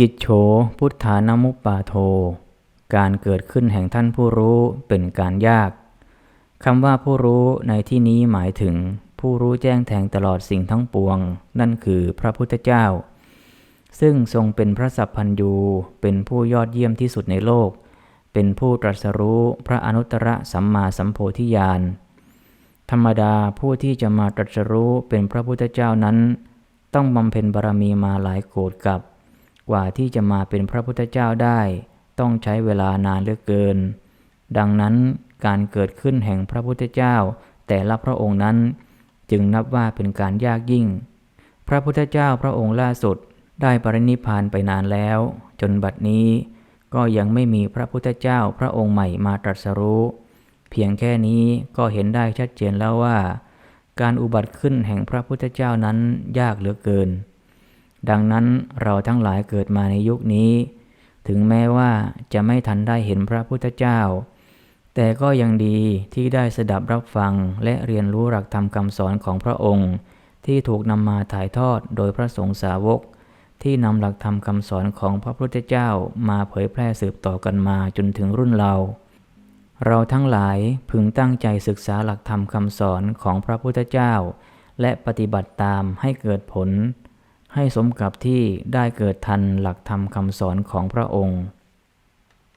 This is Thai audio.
กิจโฉพุทธานามุปปาโท การเกิดขึ้นแห่งท่านผู้รู้เป็นการยากคำว่าผู้รู้ในที่นี้หมายถึงผู้รู้แจ้งแทงตลอดสิ่งทั้งปวง นั่นคือพระพุทธเจ้า ซึ่งทรงเป็นพระสัพพัญญูเป็นผู้ยอดเยี่ยมที่สุดในโลก เป็นผู้ตรัสรู้พระอนุตตรสัมมาสัมโพธิญาณธรรมดาผู้ที่จะมาตรัสรู้เป็นพระพุทธเจ้านั้น ต้องบำเพ็ญบารมีมาหลายโกรธกับ กว่าที่จะมาเป็นพระพุทธเจ้าได้ ต้องใช้เวลานานเหลือเกิน ดังนั้นการเกิดขึ้นแห่งพระพุทธเจ้า แต่ละพระองค์นั้น จึงนับว่าเป็นการยากยิ่ง พระพุทธเจ้าพระองค์ล่าสุดได้ปรินิพานไปนานแล้ว จนบัดนี้ก็ยังไม่มีพระพุทธเจ้าพระองค์ใหม่มาตรัสรู้ เพียงแค่นี้ก็เห็นได้ชัดเจนแล้วว่า การอุบัติขึ้นแห่งพระพุทธเจ้านั้นยากเหลือเกิน ดังนั้นเราทั้งหลายเกิดมาในยุคนี้ ถึงแม้ว่าจะไม่ทันได้เห็นพระพุทธเจ้า แต่ก็ยังดีที่ได้สดับรับฟังและเรียนรู้หลักธรรมคำสอนของพระองค์ ที่ถูกนำมาถ่ายทอดโดยพระสงฆ์สาวก ที่นำหลักธรรมคำสอนของพระพุทธเจ้ามาเผยแพร่สืบต่อกันมาจนถึงรุ่นเรา เราทั้งหลายพึงตั้งใจศึกษาหลักธรรมคำสอนของพระพุทธเจ้า และปฏิบัติตามให้เกิดผล ให้สมกับที่ได้เกิดทันหลักธรรมคำสอนของพระองค์